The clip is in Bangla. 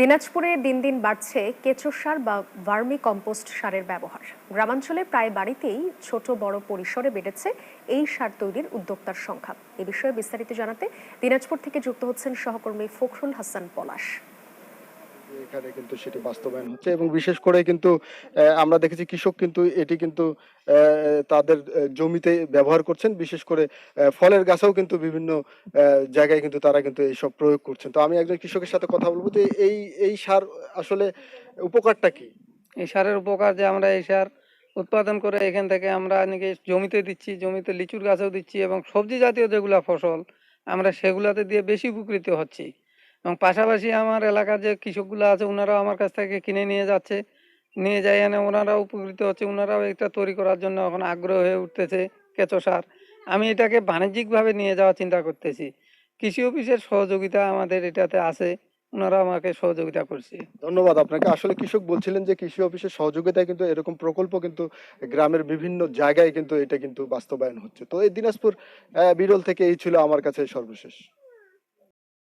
দিনাজপুরে দিন দিন বাড়ছে কেঁচো সার বা ভার্মি কম্পোস্ট সারের ব্যবহার। গ্রামাঞ্চলে প্রায় বাড়িতেই ছোট বড় পরিসরে বেড়েছে এই সার তৈরির উদ্যোক্তার সংখ্যা। এ বিষয়ে বিস্তারিত জানাতে দিনাজপুর থেকে যুক্ত হচ্ছেন সহকর্মী ফখরুল হাসান পলাশ। এখানে কিন্তু সেটি বাস্তবায়ন হচ্ছে এবং বিশেষ করে কিন্তু আমরা দেখেছি কৃষক কিন্তু এটি কিন্তু তাদের জমিতে ব্যবহার করছেন। বিশেষ করে ফলের গাছেও কিন্তু বিভিন্ন জায়গায় কিন্তু তারা কিন্তু এইসব প্রয়োগ করছেন। তো আমি একজন কৃষকের সাথে কথা বলব যে এই এই সার আসলে উপকারটা কি? এই সারের উপকার যে আমরা এই সার উৎপাদন করে এখান থেকে আমরা নাকি জমিতে দিচ্ছি, জমিতে লিচুর গাছেও দিচ্ছি এবং সবজি জাতীয় যেগুলা ফসল, আমরা সেগুলাতে দিয়ে বেশি উপকৃত হচ্ছি। এবং পাশাপাশি আমার এলাকার যে কৃষকগুলো আছে ওনারাও আমার কাছ থেকে কিনে নিয়ে যাচ্ছে। নিয়ে যাই এনে ওনারাও উপকৃত হচ্ছে ওনারাও এটা তৈরি করার জন্য এখন আগ্রহ হয়ে উঠতেছে কেঁচো সার। আমি এটাকে বাণিজ্যিকভাবে নিয়ে যাওয়ার চিন্তা করতেছি। কৃষি অফিসের সহযোগিতা আমাদের এটাতে আছে ওনারা আমাকে সহযোগিতা করছে। ধন্যবাদ আপনাকে। আসলে কৃষক বলছিলেন যে কৃষি অফিসের সহযোগিতায় কিন্তু এরকম প্রকল্প কিন্তু গ্রামের বিভিন্ন জায়গায় কিন্তু এটা কিন্তু বাস্তবায়ন হচ্ছে। তো এই দিনাজপুর বিরল থেকে এই ছিল আমার কাছে সর্বশেষ।